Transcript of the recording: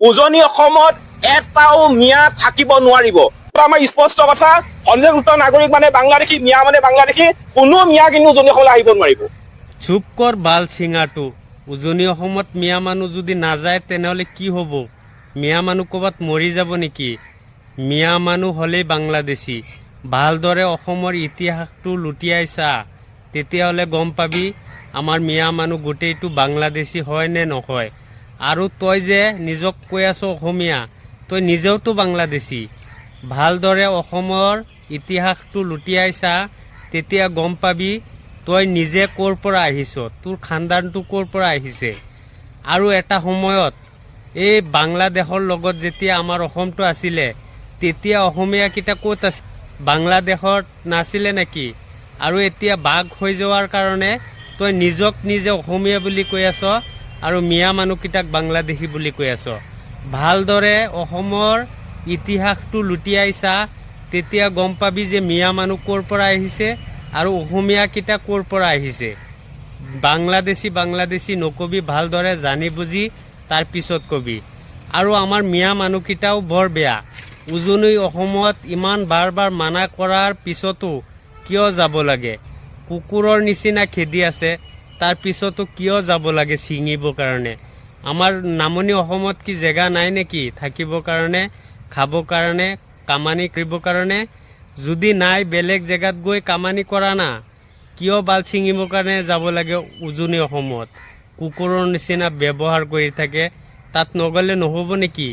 উজনি অসমত এটাও মিয়া থাকিব নোৱাৰিব। আমাৰ স্পষ্ট কথা। পঞ্জীভুক্ত নাগৰিক মানে বাংলাদেশী মিয়া মানে বাংলাদেশী। কোনো মিয়া কিন্তু উজনি অসমলৈ আহিব নোৱাৰিব। চুপ কৰ বাল চিঙাটো উজনি অসমত মিয়া মানুহ যদি নাযায় তেনেহ'লে কি হ'ব? মিয়া মানুহ ক'ৰবাত মৰি যাব নেকি? মিয়া মানুহ হ'লেই বাংলাদেশী। ভালদৰে অসমৰ ইতিহাসটো লুটিয়াই চা। তেতিয়াহ'লে গম পাবি আমাৰ মিয়া মানুহ গোটেইটো বাংলাদেশী হয় নে নহয়? আৰু তই যে নিজক কৈ আছ অসমীয়া, তই নিজেওতো বাংলাদেশী। ভালদৰে অসমৰ ইতিহাসটো লুটিয়াই চা, তেতিয়া গম পাবি তই নিজে ক'ৰ পৰা আহিছ, তোৰ খানদানটো ক'ৰ পৰা আহিছে। আৰু এটা সময়ত, এই বাংলাদেশৰ লগত যেতিয়া আমাৰ অসমটো আছিলে, তেতিয়া অসমীয়াকেইটা ক'ত আছিল বাংলাদেশত নাছিলে নেকি? আৰু এতিয়া বাঘ হৈ যোৱাৰ কাৰণে তই নিজক নিজে অসমীয়া বুলি কৈ আছ আৰু মিয়া মানুহকেইটাক বাংলাদেশী বুলি কৈ আছ। ভালদৰে অসমৰ ইতিহাসটো লুটিয়াই চা তেতিয়া গম পাবি যে মিয়া মানুহ ক'ৰ পৰা আহিছে আৰু অসমীয়াকেইটা ক'ৰ পৰা আহিছে। বাংলাদেশী বাংলাদেশী নকবি, ভালদৰে জানি বুজি তাৰ পিছত কবি। আৰু আমাৰ মিয়া মানুহকেইটাও বৰ বেয়া। উজনি অসমত ইমান বাৰ বাৰ মানা কৰাৰ পিছতো কিয় যাব লাগে? কুকুৰৰ নিচিনা খেদি আছে। তাৰ পিছতো কিয় যাব লাগে ছিঙিবৰ কাৰণে? আমাৰ নামনি অসমত কি জেগা নাই নেকি? থাকিবৰ কাৰণে, খাবৰ কাৰণে, কামানি কৰিবৰ কাৰণে? যদি নাই, বেলেগ জেগাত গৈ কামানি কৰা না, কিয় বাল ছিঙিবৰ কাৰণে যাব লাগে উজনি অসমত? কুকুৰৰ নিচিনা ব্যৱহাৰ কৰি থাকে, তাত নগ'লে নহ'ব নেকি?